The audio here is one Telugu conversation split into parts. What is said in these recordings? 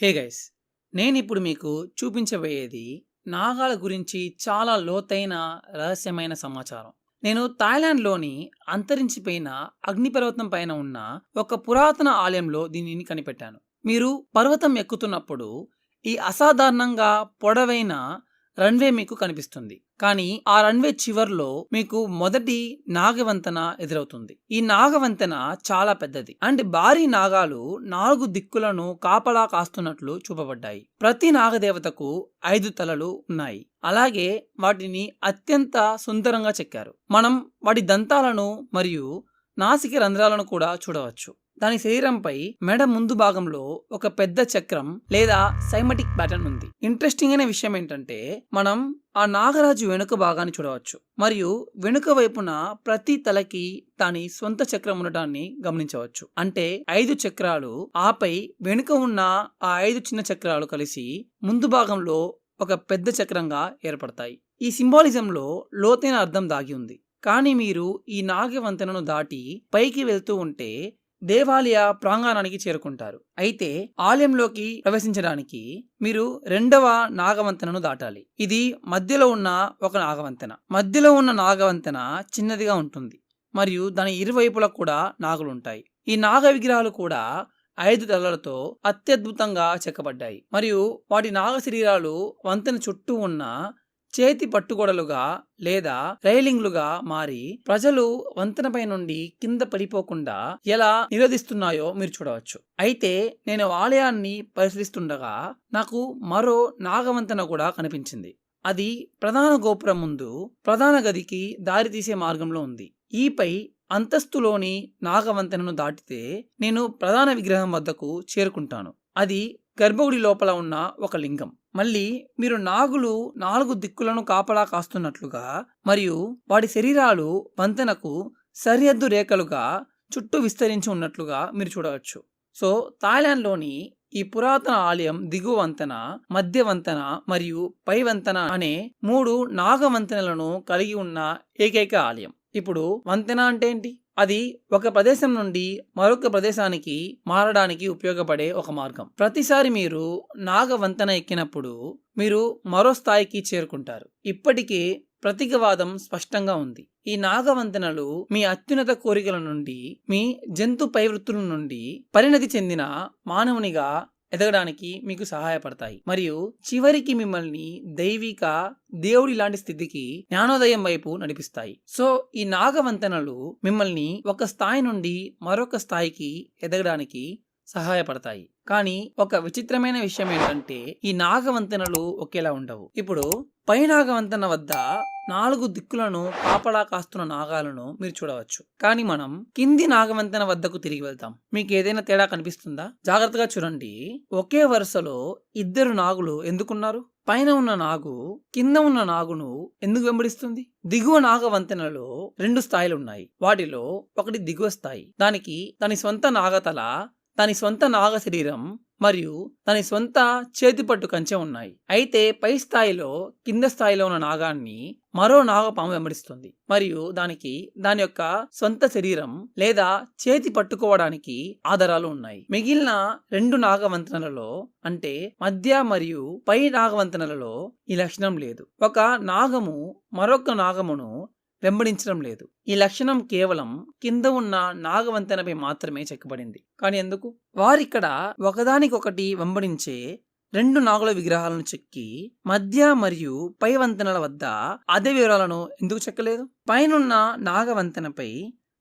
హే గైస్ నేను ఇప్పుడు మీకు చూపించబోయేది నాగాల గురించి చాలా లోతైన రహస్యమైన సమాచారం. నేను థాయిలాండ్లోని అంతరించిపోయిన అగ్నిపర్వతం పైన ఉన్న ఒక పురాతన ఆలయంలో దీనిని కనిపెట్టాను. మీరు పర్వతం ఎక్కుతున్నప్పుడు ఈ అసాధారణంగా పొడవైన రన్వే మీకు కనిపిస్తుంది. కానీ ఆ రన్వే చివర్లో మీకు మొదటి నాగవంతెన ఎదురవుతుంది. ఈ నాగవంతెన చాలా పెద్దది. అండ్ భారీ నాగాలు నాలుగు దిక్కులను కాపలా కాస్తున్నట్లు చూపబడ్డాయి. ప్రతి నాగదేవతకు ఐదు తలలు ఉన్నాయి. అలాగే వాటిని అత్యంత సుందరంగా చెక్కారు. మనం వాటి దంతాలను మరియు నాసిక రంధ్రాలను కూడా చూడవచ్చు. దాని శరీరంపై మెడ ముందు భాగంలో ఒక పెద్ద చక్రం లేదా సైమటిక్ ప్యాటర్న్ ఉంది. ఇంట్రెస్టింగ్ అయిన విషయం ఏంటంటే మనం ఆ నాగరాజు వెనుక భాగాన్ని చూడవచ్చు. మరియు వెనుక వైపున ప్రతి తలకి దాని సొంత చక్రం ఉండటాన్ని గమనించవచ్చు. అంటే ఐదు చక్రాలు ఆపై వెనుక ఉన్న ఆ ఐదు చిన్న చక్రాలు కలిసి ముందు భాగంలో ఒక పెద్ద చక్రంగా ఏర్పడతాయి. ఈ సింబాలిజంలో లోతైన అర్థం దాగి ఉంది. కానీ మీరు ఈ నాగవంతెనను దాటి పైకి వెళ్తూ ఉంటే దేవాలయ ప్రాంగణానికి చేరుకుంటారు. అయితే ఆలయంలోకి ప్రవేశించడానికి మీరు రెండవ నాగవంతెనను దాటాలి. ఇది మధ్యలో ఉన్న ఒక నాగవంతెన. మధ్యలో ఉన్న నాగవంతెన చిన్నదిగా ఉంటుంది. మరియు దాని ఇరువైపులా కూడా నాగులుంటాయి. ఈ నాగ విగ్రహాలు కూడా ఐదు తలలతో అత్యద్భుతంగా చెక్కబడ్డాయి. మరియు వాటి నాగ శరీరాలు వంతెన చుట్టూ ఉన్న చేతి పట్టుగొడలుగా లేదా రైలింగ్లుగా మారి ప్రజలు వంతెనపై నుండి కింద పడిపోకుండా ఎలా నిరోధిస్తున్నాయో మీరు చూడవచ్చు. అయితే నేను ఆలయాన్ని పరిశీలిస్తుండగా నాకు మరో నాగవంతెన కూడా కనిపించింది. అది ప్రధాన గోపురం ముందు ప్రధాన గదికి దారితీసే మార్గంలో ఉంది. ఈపై అంతస్తులోని నాగవంతెనను దాటితే నేను ప్రధాన విగ్రహం వద్దకు చేరుకుంటాను. అది గర్భగుడి లోపల ఉన్న ఒక లింగం. మళ్ళీ మీరు నాగులు నాలుగు దిక్కులను కాపలా కాస్తున్నట్లుగా మరియు వాటి శరీరాలు వంతెనకు సరిహద్దు రేఖలుగా చుట్టూ విస్తరించి ఉన్నట్లుగా మీరు చూడవచ్చు. సో థాయిలాండ్లోని ఈ పురాతన ఆలయం దిగువ వంతెన మధ్య వంతెన మరియు పై వంతెన అనే మూడు నాగ వంతెనలను కలిగి ఉన్న ఏకైక ఆలయం. ఇప్పుడు వంతెన అంటే ఏంటి? అది ఒక ప్రదేశం నుండి మరొక ప్రదేశానికి మారడానికి ఉపయోగపడే ఒక మార్గం. ప్రతిసారి మీరు నాగ వంతెన ఎక్కినప్పుడు మీరు మరో స్థాయికి చేరుకుంటారు. ఇప్పటికే ప్రతీకవాదం స్పష్టంగా ఉంది. ఈ నాగవంతనలు మీ అత్యున్నత కోరికల నుండి మీ జంతు పైవృత్తుల నుండి పరిణతి చెందిన మానవునిగా ఎదగడానికి మీకు సహాయపడతాయి. మరియు చివరికి మిమ్మల్ని దైవిక దేవుడి లాంటి స్థితికి జ్ఞానోదయం వైపు నడిపిస్తాయి. సో ఈ నాగవంతెనలు మిమ్మల్ని ఒక స్థాయి నుండి మరొక స్థాయికి ఎదగడానికి సహాయపడతాయి. కానీ ఒక విచిత్రమైన విషయం ఏంటంటే ఈ నాగవంతెనలు ఒకేలా ఉండవు. ఇప్పుడు పై నాగవంతెన వద్ద నాలుగు దిక్కులను కాపలా కాస్తున్న నాగాలను మీరు చూడవచ్చు. కానీ మనం కింది నాగవంతెన వద్దకు తిరిగి వెళ్తాం. మీకు ఏదైనా తేడా కనిపిస్తుందా? జాగ్రత్తగా చూడండి. ఒకే వరుసలో ఇద్దరు నాగులు ఎందుకున్నారు? పైన ఉన్న నాగు కింద ఉన్న నాగును ఎందుకు వెంబడిస్తుంది? దిగువ నాగవంతెనలో రెండు స్థాయిలు ఉన్నాయి. వాటిలో ఒకటి దిగువ స్థాయి. దానికి దాని సొంత నాగతల దాని సొంత నాగ శరీరం మరియు దాని సొంత చేతిపట్టు కంచె ఉన్నాయి. అయితే పై స్థాయిలో కింద స్థాయిలో ఉన్న నాగాన్ని మరో నాగపాము వెంబడిస్తుంది. మరియు దానికి దాని యొక్క సొంత శరీరం లేదా చేతి పట్టుకోవడానికి ఆధారాలు ఉన్నాయి. మిగిలిన రెండు నాగవంతనలలో అంటే మధ్య మరియు పై నాగవంతనలలో ఈ లక్షణం లేదు. ఒక నాగము మరొక నాగమును వెంబడించడం లేదు. ఈ లక్షణం కేవలం కింద ఉన్న నాగవంతెనపై మాత్రమే చెక్కబడింది. కానీ ఎందుకు? వారిక్కడ ఒకదానికొకటి వెంబడించే రెండు నాగుల విగ్రహాలను చెక్కి మధ్య మరియు పై వంతెనల వద్ద అదే వివరాలను ఎందుకు చెక్కలేదు? పైనున్న నాగవంతెనపై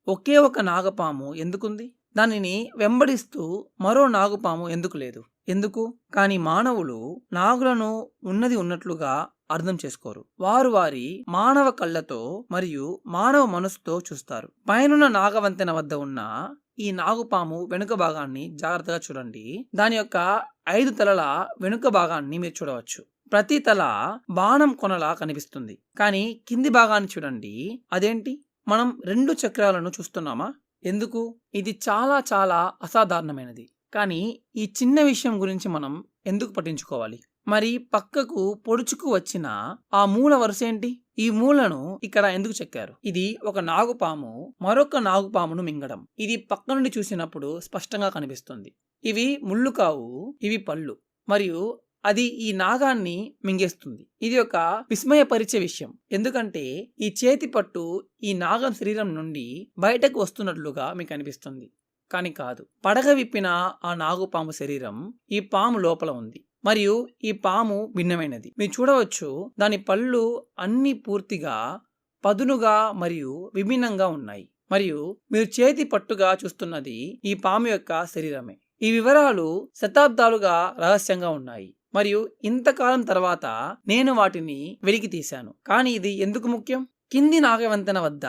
ఒకే ఒక నాగపాము ఎందుకుంది? దానిని వెంబడిస్తూ మరో నాగుపాము ఎందుకు లేదు? ఎందుకు? కానీ మానవులు నాగులను ఉన్నది ఉన్నట్లుగా అర్థం చేసుకోరు. వారు వారి మానవ కళ్ళతో మరియు మానవ మనసుతో చూస్తారు. పైనున్న నాగవంతెన వద్ద ఉన్న ఈ నాగుపాము వెనుక భాగాన్ని జాగ్రత్తగా చూడండి. దాని యొక్క ఐదు తలల వెనుక భాగాన్ని మీరు చూడవచ్చు. ప్రతి తల బాణం కొనలా కనిపిస్తుంది. కానీ కింది భాగాన్ని చూడండి. అదేంటి? మనం రెండు చక్రాలను చూస్తున్నామా? ఎందుకు? ఇది చాలా చాలా అసాధారణమైనది. కానీ ఈ చిన్న విషయం గురించి మనం ఎందుకు పట్టించుకోవాలి? మరి పక్కకు పొడుచుకు వచ్చిన ఆ మూల వరుస ఏంటి? ఈ మూలను ఇక్కడ ఎందుకు చెక్కారు? ఇది ఒక నాగుపాము మరొక నాగుపామును మింగడం. ఇది పక్క నుండి చూసినప్పుడు స్పష్టంగా కనిపిస్తుంది. ఇవి ముళ్ళు కావు ఇవి పళ్ళు. మరియు అది ఈ నాగాన్ని మింగేస్తుంది. ఇది ఒక విస్మయపరిచే విషయం. ఎందుకంటే ఈ చేతి పట్టు ఈ నాగం శరీరం నుండి బయటకు వస్తున్నట్లుగా మీకు అనిపిస్తుంది. కానీ కాదు. పడగ విప్పిన ఆ నాగుపాము శరీరం ఈ పాము లోపల ఉంది. మరియు ఈ పాము భిన్నమైనది. మీరు చూడవచ్చు దాని పళ్ళు అన్ని పూర్తిగా పదునుగా మరియు విభిన్నంగా ఉన్నాయి. మరియు మీరు చేతి పట్టుగా చూస్తున్నది ఈ పాము యొక్క శరీరమే. ఈ వివరాలు శతాబ్దాలుగా రహస్యంగా ఉన్నాయి. మరియు ఇంతకాలం తర్వాత నేను వాటిని వెలికి తీశాను కానీ ఇది ఎందుకు ముఖ్యం? కింది నాగవంతెన వద్ద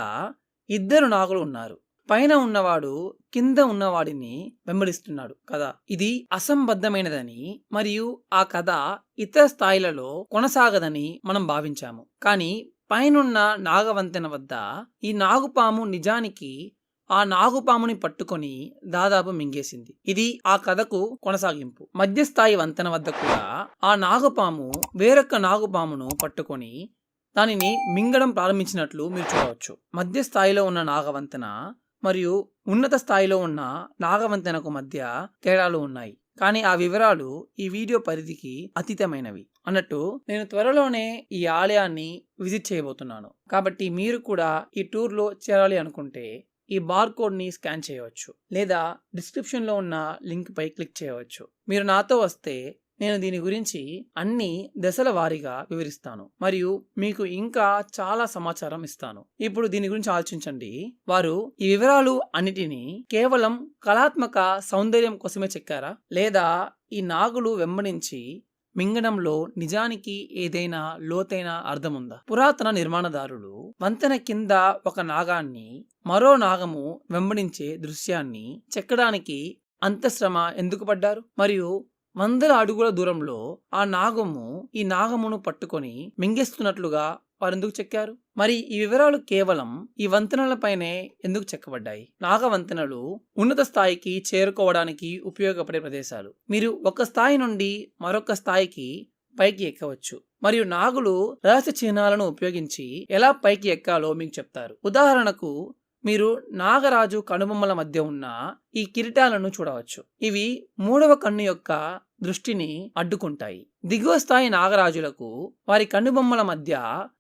ఇద్దరు నాగులు ఉన్నారు. పైన ఉన్నవాడు కింద ఉన్నవాడిని వెంబడిస్తున్నాడు కదా. ఇది అసంబద్ధమైనదని మరియు ఆ కథ ఇతర స్థాయిలలో కొనసాగదని మనం భావించాము. కానీ పైనున్న నాగవంతెన వద్ద ఈ నాగుపాము నిజానికి ఆ నాగుపాముని పట్టుకొని దాదాపు మింగేసింది. ఇది ఆ కథకు కొనసాగింపు. మధ్యస్థాయి వంతెన వద్ద కూడా ఆ నాగుపాము వేరొక నాగుపామును పట్టుకొని దానిని మింగడం ప్రారంభించినట్లు మీరు చూడవచ్చు. మధ్య స్థాయిలో ఉన్న నాగవంతెన మరియు ఉన్నత స్థాయిలో ఉన్న నాగవంతెనకు మధ్య తేడాలు ఉన్నాయి. కానీ ఆ వివరాలు ఈ వీడియో పరిధికి అతీతమైనవి అన్నట్టు నేను త్వరలోనే ఈ ఆలయాన్ని విజిట్ చేయబోతున్నాను. కాబట్టి మీరు కూడా ఈ టూర్లో చేరాలి అనుకుంటే ఈ బార్కోడ్ని స్కాన్ చేయవచ్చు. లేదా డిస్క్రిప్షన్లో ఉన్న లింక్పై క్లిక్ చేయవచ్చు. మీరు నాతో వస్తే నేను దీని గురించి అన్ని దశల వారీగా వివరిస్తాను మరియు మీకు ఇంకా చాలా సమాచారం ఇస్తాను. ఇప్పుడు దీని గురించి ఆలోచించండి. వారు ఈ వివరాలు అన్నిటినీ కేవలం కళాత్మక సౌందర్యం కోసమే చెక్కారా? లేదా ఈ నాగులు వెంబడించి మింగడంలో నిజానికి ఏదైనా లోతైన అర్థముందా? పురాతన నిర్మాణదారులు వంతెన కింద ఒక నాగాన్ని మరో నాగము వెంబడించే దృశ్యాన్ని చెక్కడానికి అంత శ్రమ ఎందుకు పడ్డారు? మరియు వందల అడుగుల దూరంలో ఆ నాగము ఈ నాగమును పట్టుకొని మింగేస్తున్నట్లుగా వారెందుకు చెక్కారు? మరి ఈ వివరాలు కేవలం ఈ వంతెనలపైనే ఎందుకు చెక్కబడ్డాయి? నాగ వంతెనలు ఉన్నత స్థాయికి చేరుకోవడానికి ఉపయోగపడే ప్రదేశాలు. మీరు ఒక స్థాయి నుండి మరొక స్థాయికి పైకి ఎక్కవచ్చు. మరియు నాగులు రహస్య చిహ్నాలను ఉపయోగించి ఎలా పైకి ఎక్కాలో మీకు చెప్తారు. ఉదాహరణకు మీరు నాగరాజు కనుబొమ్మల మధ్య ఉన్న ఈ కిరీటాలను చూడవచ్చు. ఇవి మూడవ కన్ను యొక్క దృష్టిని అడ్డుకుంటాయి. దిగువ స్థాయి నాగరాజులకు వారి కన్నుబొమ్మల మధ్య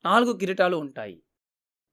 నాలుగు కిరీటాలు ఉంటాయి.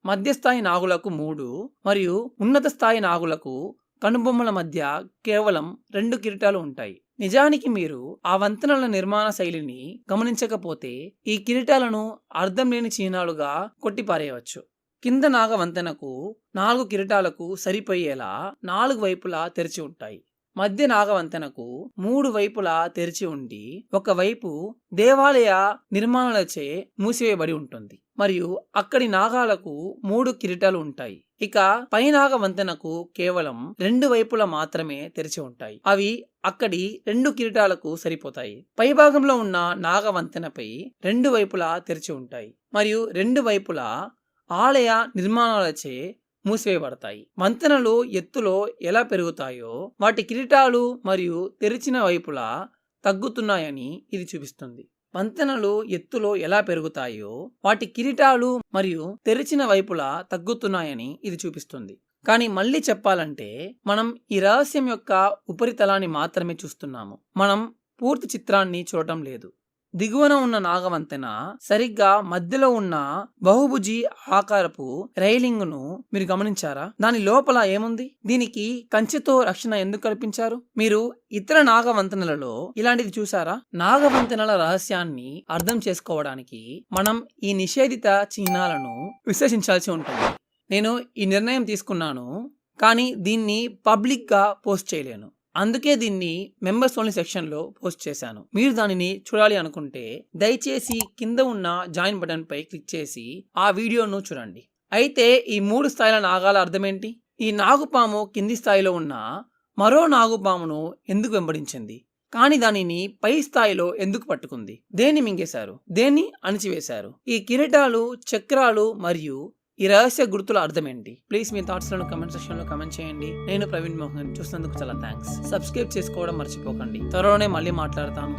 మధ్యస్థాయి నాగులకు మూడు మరియు ఉన్నత స్థాయి నాగులకు కనుబొమ్మల మధ్య కేవలం రెండు కిరీటాలు ఉంటాయి. నిజానికి మీరు ఆ వంతెనల నిర్మాణ శైలిని గమనించకపోతే ఈ కిరీటాలను అర్థం లేని చిహ్నాలుగా కొట్టిపారేయవచ్చు. కింద నాగవంతెనకు నాలుగు కిరీటాలకు సరిపోయేలా నాలుగు వైపులా తెరిచి ఉంటాయి. మధ్య నాగవంతెనకు మూడు వైపులా తెరిచి ఉండి ఒకవైపు దేవాలయ నిర్మాణాలచే మూసివేయబడి ఉంటుంది. మరియు అక్కడి నాగాలకు మూడు కిరీటాలు ఉంటాయి. ఇక పై నాగ వంతెనకు కేవలం రెండు వైపులా మాత్రమే తెరిచి ఉంటాయి. అవి అక్కడి రెండు కిరీటాలకు సరిపోతాయి. పై భాగంలో ఉన్న నాగ వంతెనపై రెండు వైపులా తెరిచి ఉంటాయి. మరియు రెండు వైపులా ఆలయ నిర్మాణాలచే మూసివేయబడతాయి. వంతెనలు ఎత్తులో ఎలా పెరుగుతాయో వాటి కిరీటాలు మరియు తెరిచిన వైపులా తగ్గుతున్నాయని ఇది చూపిస్తుంది. వంతెనలు ఎత్తులో ఎలా పెరుగుతాయో వాటి కిరీటాలు మరియు తెరిచిన వైపులా తగ్గుతున్నాయని ఇది చూపిస్తుంది. కానీ మళ్ళీ చెప్పాలంటే మనం ఈ రహస్యం యొక్క ఉపరితలాన్ని మాత్రమే చూస్తున్నాము. మనం పూర్తి చిత్రాన్ని చూడటం లేదు. దిగువన ఉన్న నాగవంతెన సరిగ్గా మధ్యలో ఉన్న బహుభుజి ఆకారపు రైలింగ్ను మీరు గమనించారా? దాని లోపల ఏముంది? దీనికి కంచెతో రక్షణ ఎందుకు కల్పించారు? మీరు ఇతర నాగవంతెనలలో ఇలాంటిది చూసారా నాగవంతెనల రహస్యాన్ని అర్థం చేసుకోవడానికి మనం ఈ నిషేధిత చిహ్నాలను విశ్లేషించాల్సి ఉంటుంది. నేను ఈ నిర్ణయం తీసుకున్నాను కానీ దీన్ని పబ్లిక్గా పోస్ట్ చేయలేను. అందుకే దీన్ని మెంబర్స్ ఓన్లీ సెక్షన్లో పోస్ట్ చేశాను. మీరు దానిని చూడాలి అనుకుంటే దయచేసి కింద ఉన్న జాయిన్ బటన్ పై క్లిక్ చేసి ఆ వీడియోను చూడండి. అయితే ఈ మూడు స్థాయిల నాగాల అర్థమేంటి? ఈ నాగుపాము కింది స్థాయిలో ఉన్న మరో నాగుపామును ఎందుకు వెంబడించింది? కానీ దానిని పై స్థాయిలో ఎందుకు పట్టుకుంది? దేన్ని మింగేశారు? దేన్ని అణిచివేశారు? ఈ కిరీటాలు చక్రాలు మరియు ఈ రహస్య గుర్తుల అర్థం ఏంటి ప్లీజ్ మీ థాట్స్లను కమెంట్ సెక్షన్లో కమెంట్ చేయండి. నేను ప్రవీణ్ మోహన్ చూసినందుకు చాలా థ్యాంక్స్ సబ్స్క్రైబ్ చేసుకోవడం మర్చిపోకండి. త్వరలోనే మళ్ళీ మాట్లాడతాను.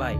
బాయ్